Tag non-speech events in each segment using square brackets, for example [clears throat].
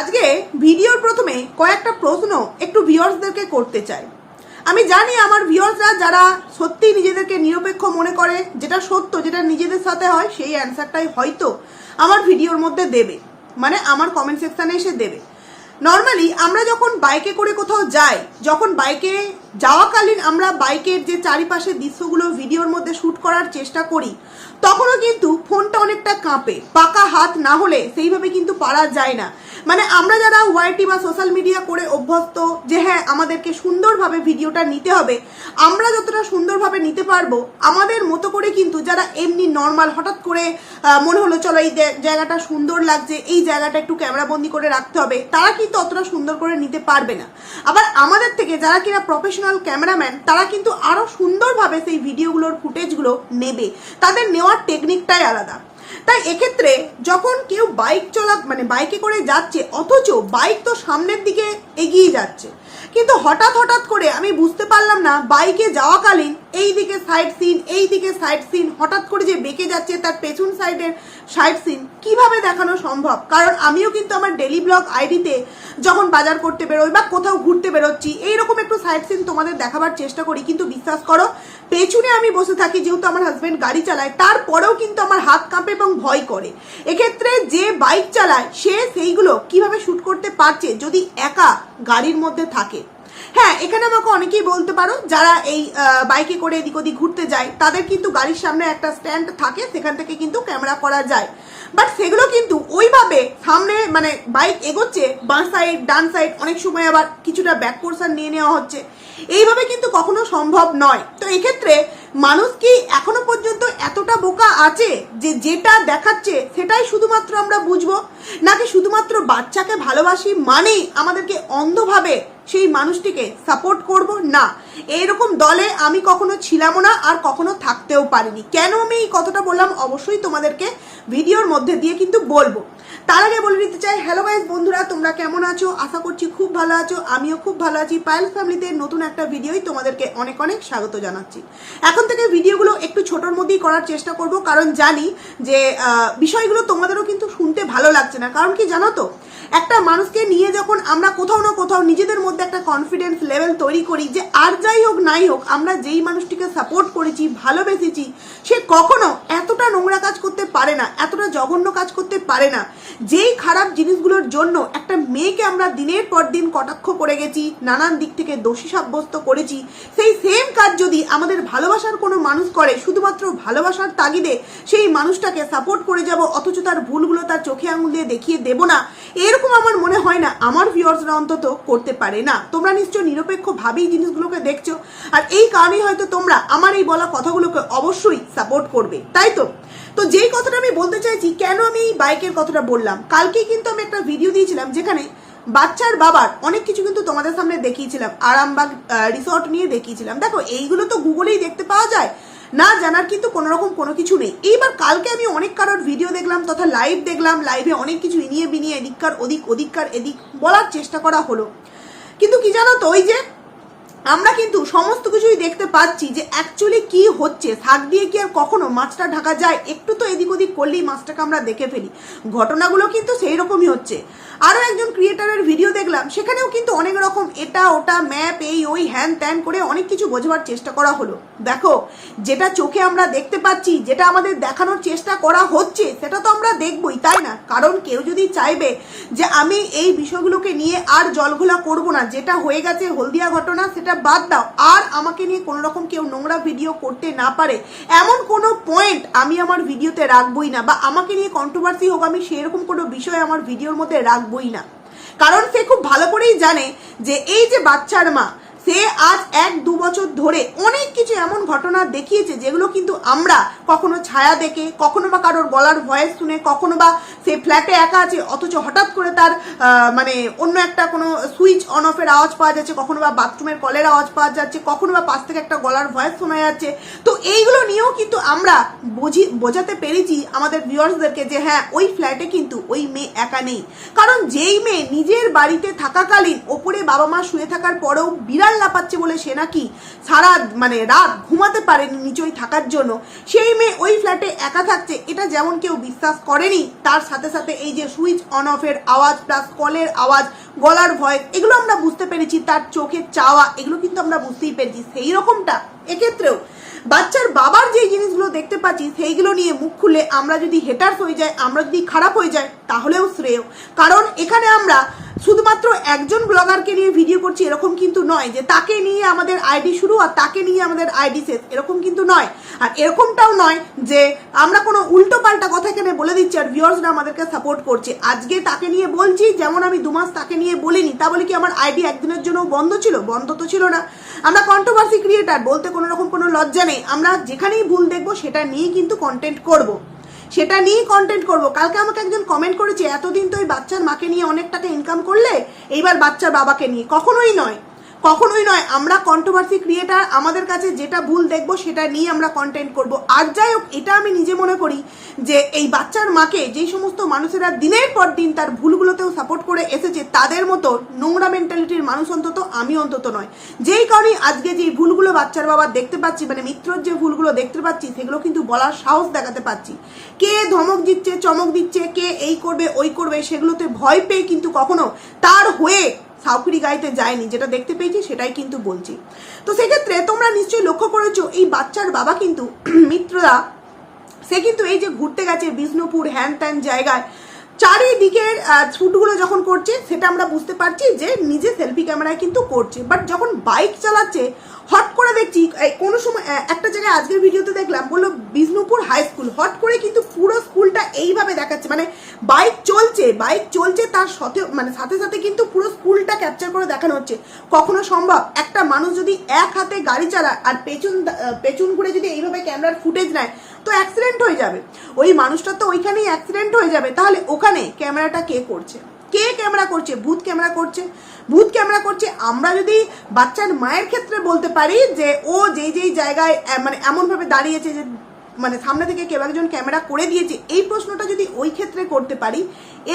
আজকে ভিডিওর প্রথমে কয়েকটা প্রশ্ন একটু ভিউয়ার্সদেরকে করতে চাই। আমি জানি আমার ভিউয়ার্সরা যারা সত্যি নিজেদেরকে নিরপেক্ষ মনে করে, যেটা সত্য, যেটা নিজেদের সাথে হয়, সেই অ্যান্সারটাই হয়তো আমার ভিডিওর মধ্যে দেবে। মানে আমার কমেন্ট সেকশানে এসে দেবে। নর্মালি আমরা যখন বাইকে করে কোথাও যাই, যখন বাইকে যাওয়াকালীন আমরা বাইকের যে চারিপাশে দৃশ্যগুলো ভিডিওর মধ্যে শ্যুট করার চেষ্টা করি, তখনও কিন্তু ফোনটা অনেকটা কাঁপে। পাকা হাত না হলে সেইভাবে কিন্তু পারা যায় না। মানে আমরা যারা ওয়াইটি বা সোশ্যাল মিডিয়া করে অভ্যস্ত যে হ্যাঁ আমাদেরকে সুন্দরভাবে ভিডিওটা নিতে হবে, আমরা যতটা সুন্দরভাবে নিতে পারব, আমাদের মতো করে কিন্তু যারা এমনি নর্মাল হঠাৎ করে মনে হলো চলো এই জায়গাটা সুন্দর লাগছে, এই জায়গাটা একটু ক্যামেরা বন্দি করে রাখতে হবে, তারা কিন্তু অতটা সুন্দর করে নিতে পারবে না। আবার আমাদের থেকে যারা কিনা প্রফেশনাল ক্যামেরাম্যান তারা কিন্তু আরও সুন্দরভাবে সেই ভিডিওগুলোর ফুটেজগুলো নেবে। তাদের নেওয়ার টেকনিকটাই আলাদা। তাই এক্ষেত্রে যখন কেউ বাইক চলা মানে বাইকে করে যাচ্ছে, অথচ বাইক তো সামনের দিকে এগিয়ে যাচ্ছে। কিন্তু হঠাৎ হঠাৎ করে আমি বুঝতে পারলাম না বাইকে যাওয়াকালীন এই দিকে সাইড সিন এই দিকে সাইড সিন হঠাৎ করে যে বেঁকে যাচ্ছে তার পেছন সাইডের সাইড সিন কীভাবে দেখানো সম্ভব? কারণ আমিও কিন্তু আমার ডেলি ব্লগ আইডিতে যখন বাজার করতে বেরোই বা কোথাও ঘুরতে বেরোচ্ছি, এইরকম একটু সাইড সিন তোমাদের দেখাবার চেষ্টা করি। কিন্তু বিশ্বাস করো, পেছনে আমি বসে থাকি যেহেতু আমার হাজব্যান্ড গাড়ি চালায়, তারপরেও কিন্তু আমার হাত কাঁপে এবং ভয় করে। এক্ষেত্রে যে বাইক চালায়, সে সেইগুলো কীভাবে শ্যুট করতে পারছে যদি একা গাড়ির মধ্যে থাকে? হ্যাঁ এখানে আমাকে অনেকেই বলতে পারো, যারা এই বাইকে করে এদিক ওদিক ঘুরতে যায়, তাদের কিন্তু গাড়ির সামনে একটা স্ট্যান্ড থাকে, সেখান থেকে কিন্তু ক্যামেরা করা যায়। বাট সেগুলো কিন্তু ওইভাবে সামনে মানে বাইক এগোচ্ছে, বাঁ সাইড ডান সাইড অনেক সময় আবার কিছুটা ব্যাক পোর্শন নিয়ে নেওয়া হচ্ছে। এইভাবে কিন্তু কখনো সম্ভব নয়। তো এক্ষেত্রে মানুষ কি এখনও পর্যন্ত এতটা বোকা আছে যে যেটা দেখাচ্ছে সেটাই শুধুমাত্র আমরা বুঝব? নাকি শুধুমাত্র বাচ্চাকে ভালোবাসি মানেই আমাদেরকে অন্ধভাবে সেই মানুষটিকে সাপোর্ট করব? না। এরকম দলে আমি কখনো ছিলামও না আর কখনো থাকতেও পারিনি। কেন আমি এই কথাটা বললাম? অবশ্যই তোমাদেরকে ভিডিওর মধ্যে দিয়ে কিন্তু বলব। তার আগে বলে নিতে চাই, হ্যালো গাইজ বন্ধুরা, তোমরা কেমন আছো? আশা করছি খুব ভালো আছো। আমিও খুব ভালো আছি। পায়েল ফ্যামিলিতে নতুন একটা ভিডিওই তোমাদেরকে অনেক অনেক স্বাগত জানাচ্ছি। এখন থেকে ভিডিওগুলো একটু ছোটোর মধ্যেই করার চেষ্টা করব, কারণ জানি যে বিষয়গুলো তোমাদেরও কিন্তু শুনতে ভালো লাগছে না। কারণ কি জানো তো, একটা মানুষকে নিয়ে যখন আমরা কোথাও না কোথাও নিজেদের মধ্যে একটা কনফিডেন্স লেভেল তৈরি করি যে, আর যাই হোক, নাই হোক, আমরা যেই মানুষটিকে সাপোর্ট করেছি, ভালোবেসেছি, সে কখনো এতটা নোংরা কাজ করতে পারে না। এতটা জঘন্য কাজ করতে পারে না। যেই খারাপ জিনিসগুলোর জন্য একটা মেয়েকে আমরা দিনের পর দিন কটাক্ষ করে গেছি, নানান দিক থেকে দোষী সাব্যস্ত করেছি, সেই সেম কাজ যদি আমাদের ভালোবাসার কোনো মানুষ করে, শুধুমাত্র ভালোবাসার তাগিদে সেই মানুষটাকে সাপোর্ট করে যাব, অথচ তার ভুলগুলো তার চোখে আঙুল দিয়ে দেখিয়ে দেব না, এরকম আমার মনে হয় না আমার ভিউয়ার্সরা অন্তত করতে পারে না। তোমরা নিশ্চয় নিরপেক্ষ ভাবেই জিনিসগুলোকে দেখছ, আর এই কারণেই হয়তো তোমরা আমার এই বলা কথাগুলোকে অবশ্যই সাপোর্ট করবে। তাই তো? তো যেই কথাটা আমি বলতে চাইছি, কেন আমি এই বাইকের কথাটা বললাম? কালকেই কিন্তু আমি একটা ভিডিও দিয়েছিলাম যেখানে বাচ্চার বাবার অনেক কিছু কিন্তু তোমাদের সামনে দেখিয়েছিলাম, আরামবাগ রিসর্ট নিয়ে দেখিয়েছিলাম। দেখো, এইগুলো তো গুগলেই দেখতে পাওয়া যায়। না জানার কিন্তু কোনো রকম কোনো কিছু নেই। এইবার কালকে আমি অনেক কারোর ভিডিও দেখলাম তথা লাইভ দেখলাম লাইভে অনেক কিছু ইনিয়ে বিনিয়ে এদিককার, ওদিক, ওদিককার, এদিক বলার চেষ্টা করা হলো। কিন্তু কি জানো তো, ওই যে আমরা কিন্তু সমস্ত কিছুই দেখতে পাচ্ছি যে অ্যাকচুয়ালি কি হচ্ছে। শাক দিয়ে কি আর কখনো মাছটা ঢাকা যায়? একটু তো এদিক ওদিক করলেই মাছটাকে আমরা দেখে ফেলি। ঘটনাগুলো কিন্তু সেই রকমই হচ্ছে। আরও একজন ক্রিয়েটারের ভিডিও দেখলাম, সেখানেও কিন্তু অনেক রকম এটা, ওটা ম্যাপ এই, ওই, হ্যান ত্যান করে অনেক কিছু বোঝাবার চেষ্টা করা হলো। দেখো, যেটা চোখে আমরা দেখতে পাচ্ছি, যেটা আমাদের দেখানোর চেষ্টা করা হচ্ছে, সেটা তো আমরা দেখবই, তাই না? কারণ কেউ যদি চাইবে যে আমি এই বিষয়গুলোকে নিয়ে আর জলঘোলা করব না, যেটা হয়ে গেছে হলদিয়া ঘটনা, সেটা বাদ দাও। আর আমাকে নিয়ে কোনো রকম কেউ নোংরা ভিডিও করতে না পারে। এমন কোনো পয়েন্ট আমি আমার ভিডিওতে রাখবই না, বা আমাকে নিয়ে কন্ট্রোভার্সি হোক, আমি সেরকম কোনো বিষয় আমার ভিডিওর মধ্যে রাখবই না। কারণ সে খুব ভালো করেই জানে যে এই যে বাচ্চার মা সে আজ এক দু বছর ধরে অনেক কিছু এমন ঘটনা দেখিয়েছে যেগুলো কিন্তু আমরা কখনো ছায়া দেখে, কখনো বা কারোর গলার ভয়েস শুনে, কখনো বা সে ফ্ল্যাটে একা আছে, অথচ হঠাৎ করে তার মানে অন্য একটা কোনো সুইচ অন অফের আওয়াজ পাওয়া যাচ্ছে, কখনো বা বাথরুমের কলের আওয়াজ পাওয়া যাচ্ছে, কখনো বা পাশ থেকে একটা গলার ভয়েস শোনা যাচ্ছে। তো এইগুলো নিয়েও কিন্তু আমরা বুঝি, বোঝাতে পেরেছি আমাদের ভিউয়ার্সদেরকে যে হ্যাঁ ওই ফ্ল্যাটে কিন্তু ওই মেয়ে একা নেই। কারণ যেই মেয়ে নিজের বাড়িতে থাকাকালীন ওপরে বাবা মা শুয়ে থাকার পরেও বিড়াল বেড়াল না পাচ্ছে বলে সে নাকি সারা মানে রাত ঘুমাতে পারেনি নিচই থাকার জন্য, সেই মেয়ে ওই ফ্ল্যাটে একা থাকছে, এটা যেমন কেউ বিশ্বাস করেনি, তার সাথে সাথে এই যে সুইচ অন অফের আওয়াজ প্লাস কলের আওয়াজ, গলার ভয়েস এগুলো আমরা বুঝতে পেরেছি, তার চোখের চাওয়া, এগুলো কিন্তু আমরা বুঝতেই পেরেছি সেই রকমটা এক্ষেত্রেও বাচ্চার বাবার যে জিনিসগুলো দেখতে পাচ্ছি, সেইগুলো নিয়ে মুখ খুলে আমরা যদি হেটার্স হয়ে যাই, আমরা যদি খারাপ হয়ে যাই, তাহলেও শ্রেয়। কারণ এখানে আমরা শুধুমাত্র একজন ব্লগারকে নিয়ে ভিডিও করছি এরকম কিন্তু নয় যে তাকে নিয়ে আমাদের আইডি শুরু আর তাকে নিয়ে আমাদের আইডি শেষ, এরকম কিন্তু নয়। আর এরকমটাও নয় যে আমরা কোনো উল্টো পাল্টা কথা এখানে বলে দিচ্ছি আর ভিউয়ার্সরা আমাদেরকে সাপোর্ট করছে। আজকে তাকে নিয়ে বলছি, যেমন আমি দু মাস তাকে নিয়ে বলিনি, তা বলে কি আমার আইডি একদিনের জন্য বন্ধ ছিল? বন্ধ তো ছিল না। আমরা কন্ট্রোভার্সি ক্রিয়েটার বলতে কোনো রকম কোনো লজ্জা নেই। আমরা যেখানেই ভুল দেখব, সেটা নিয়েই কিন্তু কন্টেন্ট করব। সেটা নিয়েই কন্টেন্ট করব। কালকে আমাকে একজন কমেন্ট করেছে, এতদিন তো ওই বাচ্চার মাকে নিয়ে অনেক টাকা ইনকাম করলে, এইবার বাচ্চার বাবাকে নিয়ে। কখনোই নয়। কখনোই নয়, আমরা কন্ট্রোভার্সি ক্রিয়েটার আমাদের কাছে যেটা ভুল দেখব সেটা নিয়ে আমরা কন্টেন্ট করব। আর যাই হোক, এটা আমি নিজে মনে করি যে এই বাচ্চার মাকে যেই সমস্ত মানুষেরা দিনের পর দিন তার ভুলগুলোতেও সাপোর্ট করে এসেছে, তাদের মতো নোংরা মেন্টালিটির মানুষ অন্তত আমি অন্তত নয়। যেই কারণে আজকে যেই ভুলগুলো বাচ্চার বাবা দেখতে পাচ্ছি মানে মিত্রর যে ভুলগুলো দেখতে পাচ্ছি, সেগুলো কিন্তু বলার সাহস দেখাতে পাচ্ছি। কে ধমক দিচ্ছে, চমক দিচ্ছে, কে এই করবে, ওই করবে, সেগুলোতে ভয় পেয়ে কিন্তু কখনো তার হয়ে সাউকুড়ি গাইতে যায়নি, যেটা দেখতে পেয়েছি সেটাই কিন্তু বলছি। তো সেক্ষেত্রে তোমরা নিশ্চয়ই লক্ষ্য করেছ, এই বাচ্চার বাবা কিন্তু [clears throat] মিত্ররা, সে কিন্তু এই যে ঘুরতে গেছে বিষ্ণুপুর, হ্যান ত্যান জায়গায় চারিদিকের ছুটগুলো যখন করছে, সেটা আমরা বুঝতে পারছি যে নিজে সেলফি ক্যামেরায় কিন্তু করছে। বাট যখন বাইক চালাচ্ছে, হট করে দেখছি কোনো সময় একটা জায়গায় আজকের ভিডিওতে দেখলাম, বলল বিষ্ণুপুর হাই স্কুল হট করে কিন্তু পুরো স্কুলটা এইভাবে দেখাচ্ছে। মানে বাইক চলছে বাইক চলছে, তার সাথে মানে সাথে সাথে কিন্তু পুরো স্কুলটা ক্যাপচার করে দেখানো হচ্ছে। কখনো সম্ভব? একটা মানুষ যদি এক হাতে গাড়ি চালায়, আর পেছন পেছন ঘুরে যদি এইভাবে ক্যামেরার ফুটেজ নেয় তো অ্যাক্সিডেন্ট হয়ে যাবে। ওই মানুষটা তো ওইখানেই অ্যাক্সিডেন্ট হয়ে যাবে। তাহলে ওখানে ক্যামেরাটা কে করছে? কে ক্যামেরা করছে? ভূত ক্যামেরা করছে? ভূত ক্যামেরা করছে? আমরা যদি বাচ্চার মায়ের ক্ষেত্রে বলতে পারি যে ও যেই যেই জায়গায় মানে এমনভাবে দাঁড়িয়েছে যে মানে সামনে থেকে কেউ একজন ক্যামেরা করে দিয়েছে, এই প্রশ্নটা যদি ওই ক্ষেত্রে করতে পারি,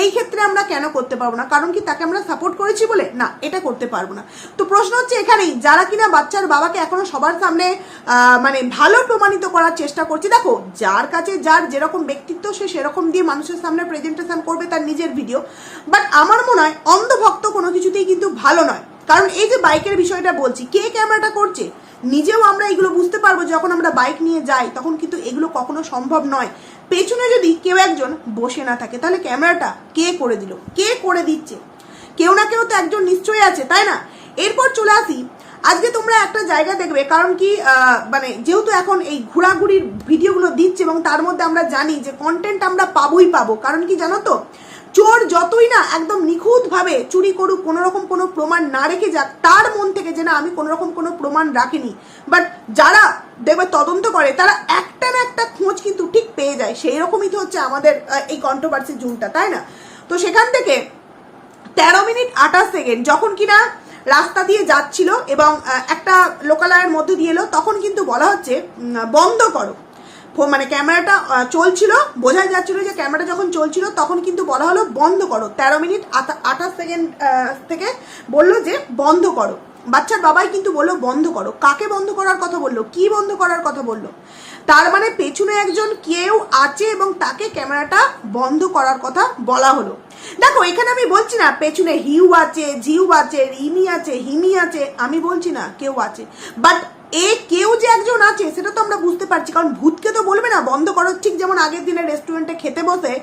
এই ক্ষেত্রে আমরা কেন করতে পারব না? কারণ কি তাকে আমরা সাপোর্ট করেছি বলে? না, এটা করতে পারব না। তো প্রশ্ন হচ্ছে এখানেই, যারা কিনা বাচ্চার বাবাকে এখনও সবার সামনে মানে ভালো প্রমাণিত করার চেষ্টা করছে, দেখো, যার কাছে যার যেরকম ব্যক্তিত্ব, সে সেরকম দিয়ে মানুষের সামনে প্রেজেন্টেশন করবে তার নিজের ভিডিও বাট আমার মনে হয় অন্ধভক্ত কোনো কিছুতেই কিন্তু ভালো নয়। কারণ এই যে বাইকের বিষয়টা বলছি, কে ক্যামেরাটা করছে? নিজেও আমরা এগুলো বুঝতে পারব যখন আমরা বাইক নিয়ে যাই, তখন কিন্তু এগুলো কখনো সম্ভব নয়। পেছনে যদি কেউ একজন বসে না থাকে, তাহলে ক্যামেরাটা কে করে দিল? কে করে দিচ্ছে? কেউ না কেউ তো একজন নিশ্চয়ই আছে, তাই না? এরপর চলে আসি। আজকে তোমরা একটা জায়গা দেখবে, কারণ কি মানে যেহেতু এখন এই ঘোরাঘুরির ভিডিওগুলো দিচ্ছে এবং তার মধ্যে আমরা জানি যে কন্টেন্ট আমরা পাবোই পাবো। কারণ কি জানো তো? চোর যতই না একদম নিখুঁতভাবে চুরি করুক কোনো রকম কোনো প্রমাণ না রেখে যাক, তার মন থেকে যে না আমি কোনো রকম কোনো প্রমাণ রাখিনি। বাট যারা দেখবে, তদন্ত করে, তারা একটা না একটা খোঁজ কিন্তু ঠিক পেয়ে যায়। সেই রকমই তো হচ্ছে আমাদের এই কন্ট্রোভার্সি জুনটা তাই না? তো সেখান থেকে তেরো মিনিট আঠাশ সেকেন্ড, যখন কিনা রাস্তা দিয়ে যাচ্ছিল এবং একটা লোকালয়ের মধ্যে দিয়ে এলো, তখন কিন্তু বলা হচ্ছে বন্ধ করো। মানে ক্যামেরাটা চলছিল, বোঝাই যাচ্ছিল যে ক্যামেরাটা যখন চলছিল, তখন কিন্তু বলা হলো বন্ধ করো। তেরো মিনিট আঠাশ সেকেন্ড থেকে বলল যে বন্ধ করো। বাচ্চার বাবাই কিন্তু বলল বন্ধ করো। কাকে বন্ধ করার কথা বলল? কি বন্ধ করার কথা বলল? তার মানে পেছনে একজন কেউ আছে এবং তাকে ক্যামেরাটা বন্ধ করার কথা বলা হলো। দেখো, এখানে আমি বলছি না, পেছনে হিউ আছে, জিউ আছে, রিমি আছে, হিমি আছে, আমি বলছি না কেউ আছে। বাট এ কেউ যে একজন আছে, সেটা তো আমরা বুঝতে পারছি। কারণ ভূতকে তো বলবে না, বন্ধ করো। ঠিক যেমন আগের দিনে রেস্টুরেন্টে খেতে বসে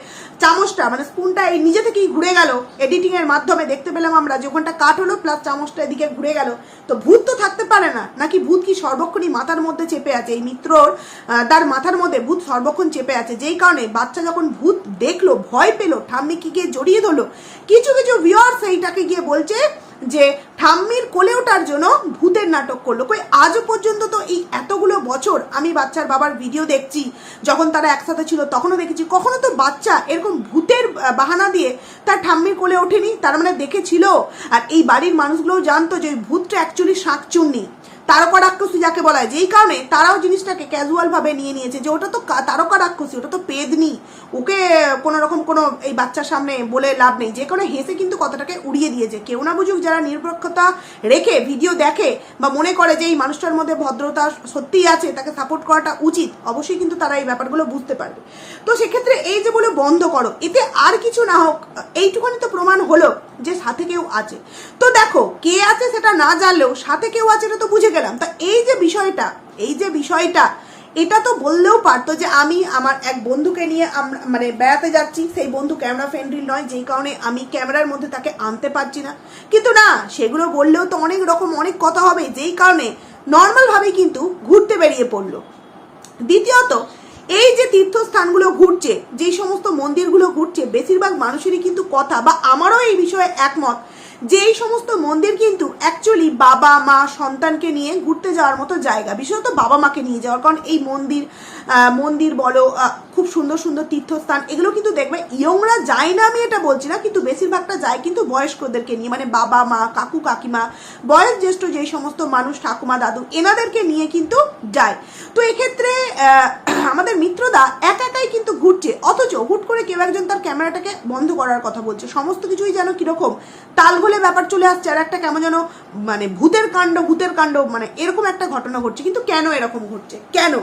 চামচটা মানে স্পুনটা এই নিজে থেকেই ঘুরে গেল এডিটিং এর মাধ্যমে। দেখতে পেলাম আমরা যে ওখানটা কাট হলো প্লাস চামচটা এদিকে ঘুরে গেল। তো ভূত তো থাকতে পারে না। নাকি ভূত কি সর্বক্ষণই মাথার মধ্যে চেপে আছে? এই মিত্রর তার মাথার মধ্যে ভূত সর্বক্ষণ চেপে আছে। যেই কারণে বাচ্চা যখন ভূত দেখল, ভয় পেল ঠাম্মিকে গিয়ে জড়িয়ে ধরলো, কিছু কিছু ভিউয়ার্স এইটাকে গিয়ে বলছে যে ঠাম্মির কোলে ওঠার জন্য ভূতের নাটক করল। কই, আজও পর্যন্ত তো এই এতগুলো বছর আমি বাচ্চার বাবার ভিডিও দেখছি, যখন তারা একসাথে ছিল তখনও দেখেছি। কখনো তো বাচ্চা এরকম ভূতের বাহানা দিয়ে তার ঠাম্মির কোলে ওঠেনি, তার মানে দেখেছিল। আর এই বাড়ির মানুষগুলোও জানতো যে ওই ভূতটা অ্যাকচুয়ালি শাঁকচুন্নি। তারকা রাক্ষসী যাকে বলা হয়, যেই কারণে তারাও জিনিসটাকে ক্যাজুয়াল ভাবে নিয়ে নিয়েছে যে ওটা তো তারকা রাক্ষসী, ওটা তো পেদনি। ওকে কোনো রকম কোনো এই বাচ্চার সামনে বলে লাভ নেই। যে কোনো হেসে কিন্তু কথাটাকে উড়িয়ে দিয়েছে। কেউ না বুঝুক যারা নিরপেক্ষতা রেখে ভিডিও দেখে বা মনে করে যে এই মানুষটার মধ্যে ভদ্রতা সত্যিই আছে, তাকে সাপোর্ট করাটা উচিত, অবশ্যই কিন্তু তারা এই ব্যাপারগুলো বুঝতে পারবে। তো সেক্ষেত্রে এই যে বলে বন্ধ করো, এতে আর কিছু না হোক, এইটুখানি তো প্রমাণ হলো। যে সাথে কেউ আছে। তো দেখো, কে আছে সেটা না জানলেও সাথে কেউ আছে এটা তো বুঝে গেলাম। তা এই যে বিষয়টা, এই যে বিষয়টা, এটা তো বললেও পারতো যে আমি আমার এক বন্ধুকে নিয়ে আমরা মানে বেড়াতে যাচ্ছি। সেই বন্ধু ক্যামেরা ফ্রেন্ডলি নয়, যেই কারণে আমি ক্যামেরার মধ্যে তাকে আনতে পারছি না। কিন্তু না, সেগুলো বললেও তো অনেক রকম অনেক কথা হবে, যেই কারণে নর্মালভাবেই কিন্তু ঘুরতে বেরিয়ে পড়ল। দ্বিতীয়ত এই যে তীর্থস্থানগুলো ঘুরছে, যেই সমস্ত মন্দিরগুলো ঘুরছে, বেশিরভাগ মানুষেরই কিন্তু কথা, বা আমারও এই বিষয়ে একমত যে এই সমস্ত মন্দির কিন্তু অ্যাকচুয়ালি বাবা, মা, সন্তানকে নিয়ে ঘুরতে যাওয়ার মতো জায়গা, বিশেষত বাবা মাকে নিয়ে যাওয়ার, কারণ এই মন্দির মন্দির বলো খুব সুন্দর সুন্দর তীর্থস্থান, এগুলো কিন্তু দেখবে ইয়ংরা যায় না, আমি এটা বলছি না, কিন্তু বেশিরভাগটা যায় কিন্তু বয়স্কদেরকে নিয়ে মানে বাবা মা, কাকু কাকিমা, বয়স জ্যেষ্ঠ যেই সমস্ত মানুষ, ঠাকুমা, দাদু, এনাদেরকে নিয়ে কিন্তু যায়। তো এক্ষেত্রে আমাদের মিত্রদা এক একাই কিন্তু ঘুরছে, অথচ হুট করে কেউ একজন তার ক্যামেরাটাকে বন্ধ করার কথা বলছে। সমস্ত কিছুই যেন কীরকম তালগোলে ব্যাপার চলে আসছে, আর একটা কেমন যেন মানে ভূতের কাণ্ড ভূতের কাণ্ড মানে এরকম একটা ঘটনা ঘটছে। কিন্তু কেন এরকম ঘটছে? কেন?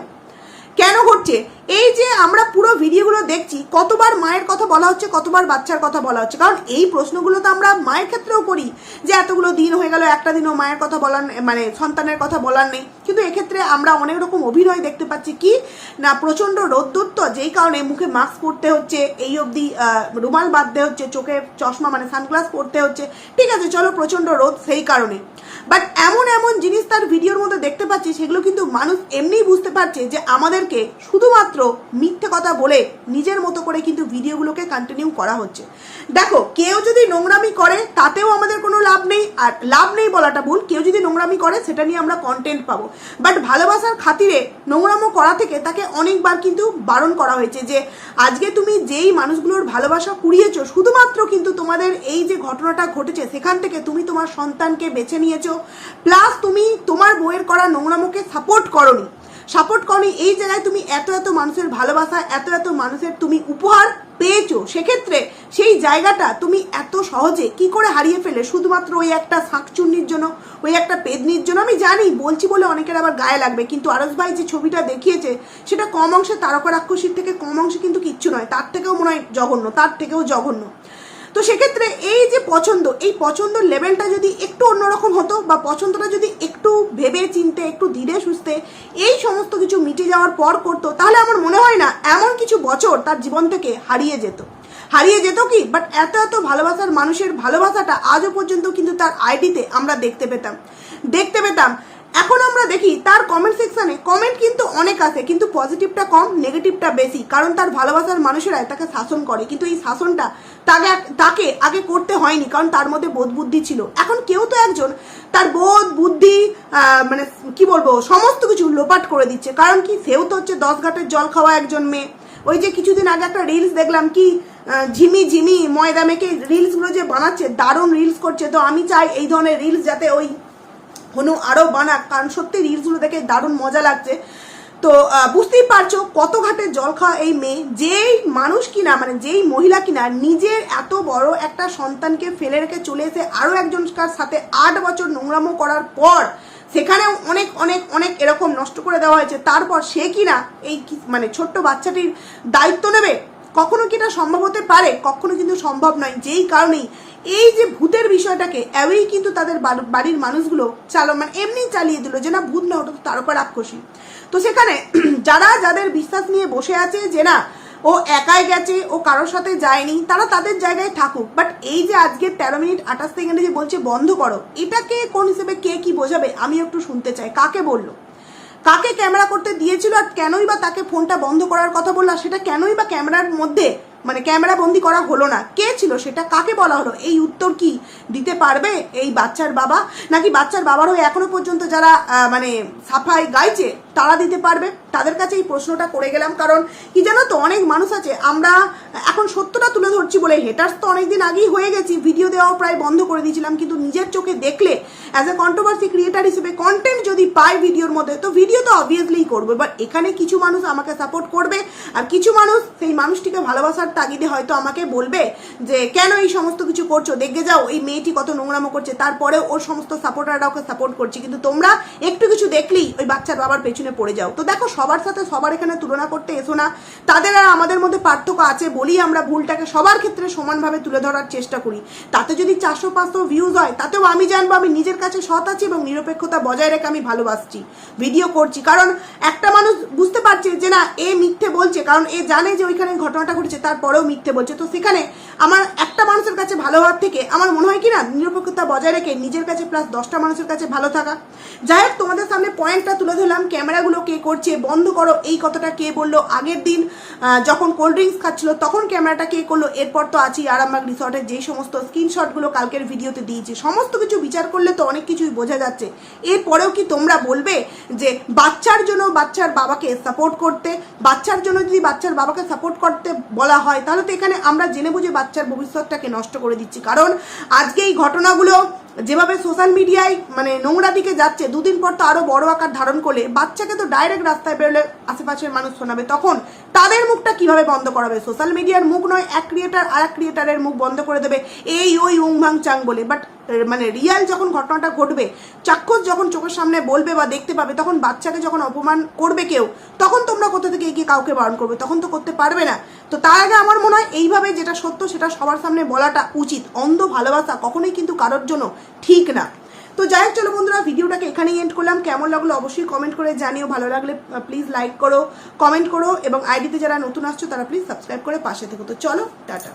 কেন ঘটছে? এই যে আমরা পুরো ভিডিওগুলো দেখছি, কতবার মায়ের কথা বলা হচ্ছে, কতবার বাচ্চার কথা বলা হচ্ছে। কারণ এই প্রশ্নগুলো তো আমরা মায়ের ক্ষেত্রেও করি, যে এতগুলো দিন হয়ে গেল, একটা দিনও মায়ের কথা বলার মানে সন্তানের কথা বলার নেই। কিন্তু এক্ষেত্রে আমরা অনেক রকম অভিনয় দেখতে পাচ্ছি কি, না প্রচণ্ড রোদ্দুর তো যেই কারণে মুখে মাস্ক পরতে হচ্ছে, এই অবধি রুমাল বাঁধতে হচ্ছে, চোখে চশমা মানে সানগ্লাস পরতে হচ্ছে। ঠিক আছে, চলো প্রচণ্ড রোদ সেই কারণে। বাট এমন এমন জিনিস তার ভিডিওর মধ্যে দেখতে পাচ্ছি, সেগুলো কিন্তু মানুষ এমনিই বুঝতে পারছে যে আমাদেরকে শুধুমাত্র মিথ্যে কথা বলে নিজের মতো করে কিন্তু ভিডিওগুলোকে কন্টিনিউ করা হচ্ছে। দেখো, কেউ যদি নোংরামি করে, তাতেও আমাদের কোনো লাভ নেই, আর লাভ নেই বলাটা ভুল। কেউ যদি নোংরামি করে, সেটা নিয়ে আমরা কন্টেন্ট পাবো। বাট ভালোবাসার খাতিরে নোংরামো করা থেকে তাকে অনেকবার কিন্তু বারণ করা হয়েছে যে, আজকে তুমি যেই মানুষগুলোর ভালোবাসা কুড়িয়েছো, শুধুমাত্র কিন্তু তোমাদের এই যে ঘটনাটা ঘটেছে, সেখান থেকে তুমি তোমার সন্তানকে বেছে নিয়েছো প্লাস তুমি তোমার বইয়ের করা নোংরামোকে সাপোর্ট করনি। সাপোর্ট করনি এই জায়গায় তুমি এত এত মানুষের ভালোবাসা, এত এত মানুষের তুমি উপহার পেয়েছ। সেক্ষেত্রে সেই জায়গাটা তুমি এত সহজে কি করে হারিয়ে ফেলে? শুধুমাত্র ওই একটা শাঁকচুন্নির জন্য, ওই একটা পেদনির জন্য? আমি জানি, বলছি বলে অনেকের আবার গায়ে লাগবে। কিন্তু আরস ভাই যে ছবিটা দেখিয়েছে, সেটা কম অংশে তারকা রাক্ষসীর থেকে কম অংশে কিন্তু কিচ্ছু নয়। তার থেকেও মনে হয় জঘন্য, তার থেকেও জঘন্য। তো সেক্ষেত্রে এই যে পছন্দ, এই পছন্দের লেভেলটা যদি একটু অন্যরকম হতো বা পছন্দটা যদি একটু ভেবে চিনতে একটু ধীরে সুস্থে এই সমস্ত কিছু মিটে যাওয়ার পর করতো, তাহলে আমার মনে হয় না এমন কিছু বছর তার জীবন থেকে হারিয়ে যেত। হারিয়ে যেত কি? বাট এত এত ভালোবাসার মানুষের ভালোবাসাটা আজও পর্যন্ত কিন্তু তার আইডিতে আমরা দেখতে পেতাম। দেখতে পেতাম এখন আমরা দেখি তার কমেন্ট সেকশনে কমেন্ট কিন্তু অনেক আছে, কিন্তু পজিটিভটা কম নেগেটিভটা বেশি, কারণ তার ভালোবাসার মানুষেরাই তাকে শাসন করে। কিন্তু এই শাসনটা তাকে তাকে আগে করতে হয়নি, কারণ তার মধ্যে বোধ বুদ্ধি ছিল। এখন কেউ তো একজন তার বোধ, বুদ্ধি মানে কি বলব, সমস্ত কিছু লোপাট করে দিচ্ছে। কারণ কি, সেও তো হচ্ছে দশ ঘাটের জল খাওয়া একজন মেয়ে। ওই যে কিছুদিন আগে একটা রিলস দেখলাম কি ঝিমি ঝিমি ময়দা মেখে রিলসগুলো যে বানাচ্ছে, দারুণ রিলস করছে। তো আমি চাই এই ধরনের রিলস যাতে ওই হনু আরও বানাক, কারণ সত্যি রিলসগুলো দেখে দারুণ মজা লাগছে। তো বুঝতেই পারছ কত ঘাটে জল খাওয়া এই মেয়ে। যেই মানুষ কিনা মানে যেই মহিলা কিনা, নিজের এত বড় একটা সন্তানকে ফেলে রেখে চলে এসে আরও একজনকার সাথে আট বছর নোংরামো করার পর সেখানেও অনেক অনেক অনেক এরকম নষ্ট করে দেওয়া হয়েছে। তারপর সে কিনা এই মানে ছোট্ট বাচ্চাটির দায়িত্ব নেবে? কখনো কি এটা সম্ভব হতে পারে? কখনো কিন্তু সম্ভব নয়। যেই কারণেই এই যে ভূতের বিষয়টাকে এওই কিন্তু তাদের বাড়ির মানুষগুলো চালো মানে এমনি চালিয়ে দিল যে না, ভূত না ওটা তো তারকা রাক্ষসী। তো সেখানে [clears throat] যারা, যাদের বিশ্বাস নিয়ে বসে আছে যে না, ও একাই গেছে, ও কারোর সাথে যায়নি, তারা তাদের জায়গায় থাকুক। বাট এই যে আজকে তেরো মিনিট আঠাশ সেকেন্ডে যে বলছে বন্ধ করো, এটাকে কোন হিসেবে কে কি বোঝাবে? আমি একটু শুনতে চাই। কাকে বলল? কাকে ক্যামেরা করতে দিয়েছিল আর কেনই বা তাকে ফোনটা বন্ধ করার কথা বললা সেটা কেনই বা ক্যামেরার মধ্যে মানে ক্যামেরা বন্দি করা হলো না? কে ছিল সেটা কাকে বলা হলো? এই উত্তর কি দিতে পারবে এই বাচ্চার বাবা? নাকি বাচ্চার বাবার হয়ে এখনও পর্যন্ত যারা মানে সাফাই গাইছে, তারা দিতে পারবে? তাদের কাছে এই প্রশ্নটা করে গেলাম, কারণ কি জানো তো, অনেক মানুষ আছে, আমরা এখন সত্যটা তুলে ধরছি বলে হেটার্স তো অনেকদিন আগেই হয়ে গেছি ভিডিও দেওয়াও প্রায় বন্ধ করে দিয়েছিলাম, কিন্তু নিজের চোখে দেখলে অ্যাজ এ কন্ট্রোভার্সি ক্রিয়েটার হিসেবে কন্টেন্ট যদি পাই ভিডিওর মধ্যে, তো ভিডিও তো অবভিয়াসলিই করব। এবার এখানে কিছু মানুষ আমাকে সাপোর্ট করবে, আর কিছু মানুষ সেই মানুষটিকে ভালোবাসার তাগিদে হয়তো আমাকে বলবে যে, কেন এই সমস্ত কিছু করছ? দেখে যাও, এই মেয়েটি কত নোংরামো করছে। তারপরে ওর সমস্ত সাপোর্টাররা ওকে সাপোর্ট করছে, কিন্তু তোমরা একটু কিছু দেখলেই ওই বাচ্চার বাবার পেছনে পড়ে যাও। তো দেখো সবার সাথে সবার এখানে তুলনা করতে এসো না। তাদের আর আমাদের মধ্যে পার্থক্য আছে বলি আমরা ভুলটাকে সবার ক্ষেত্রে সমানভাবে তুলে ধরার চেষ্টা করি। তাতে যদি চারশো পাঁচশো ভিউজ হয়, তাতেও আমি জানব, আমি নিজের কাছে সৎ আছি এবং নিরপেক্ষতা বজায় রেখে আমি ভালোবাসছি ভিডিও করছি। কারণ একটা মানুষ বুঝতে পারছে যে না, এ মিথ্যে বলছে, কারণ এ জানে যে ওইখানে ঘটনাটা ঘটেছে, তারপরেও মিথ্যে বলছে। তো সেখানে আমার একটা মানুষের কাছে ভালো হওয়ার থেকে আমার মনে হয় কি না, নিরপেক্ষতা বজায় রেখে নিজের কাছে প্লাস দশটা মানুষের কাছে ভালো থাকা। যাই হোক, তোমাদের সামনে পয়েন্টটা তুলে ধরলাম ক্যামেরাগুলো কে করছে, বন্ধ করো, এই কথাটা কে বলল, আগের দিন যখন কোল্ড ড্রিঙ্কস খাচ্ছিল, তখন ক্যামেরাটা কে করল, এরপর তো আছি আরামবাগ রিসর্টের যে সমস্ত স্ক্রিনশটগুলো কালকের ভিডিওতে দিয়েছি, সমস্ত কিছু বিচার করলে তো অনেক কিছুই বোঝা যাচ্ছে। এরপরেও কি তোমরা বলবে যে বাচ্চার জন্য বাচ্চার বাবাকে সাপোর্ট করতে, বাচ্চার জন্য যদি বাচ্চার বাবাকে সাপোর্ট করতে বলা হয়, তাহলে তো এখানে আমরা জেনে বুঝে বাচ্চার ভবিষ্যৎটাকে নষ্ট করে দিচ্ছি। কারণ আজকে এই ঘটনাগুলো যেভাবে সোশ্যাল মিডিয়ায় মানে নোংরা দিকে যাচ্ছে, দুদিন পর তো আরও বড় আকার ধারণ করলে বাচ্চাকে তো ডাইরেক্ট রাস্তায় বেরোলে আশেপাশের মানুষ শোনাবে। তখন তাদের মুখটা কীভাবে বন্ধ করাবে? সোশ্যাল মিডিয়ার মুখ নয়, এক ক্রিয়েটার আর ক্রিয়েটারের মুখ বন্ধ করে দেবে। এই ওই উং ভাং চাং বলে। বাট মানে রিয়াল যখন ঘটনাটা ঘটবে, চাক্ষুষ যখন চোখের সামনে বলবে বা দেখতে পাবে, তখন বাচ্চাকে যখন অপমান করবে কেউ, তখন তোমরা কোথা থেকে এগিয়ে কাউকে বারণ করবে? তখন তো করতে পারবে না। তো তার আগে আমার মনে হয় এইভাবে যেটা সত্য, সেটা সবার সামনে বলাটা উচিত। অন্ধ ভালোবাসা কখনোই কিন্তু কারোর জন্য ঠিক না। তো যাই হোক, চলো বন্ধুরা, ভিডিওটাকে এখানেই এন্ড করলাম। কেমন লাগল অবশ্যই কমেন্ট করে জানিও। ভালো লাগলে প্লিজ লাইক করো কমেন্ট করো, এবং আইডিতে যারা নতুন আসছো, তারা প্লিজ সাবস্ক্রাইব করে পাশে থেকো। তো চলো, টাটা।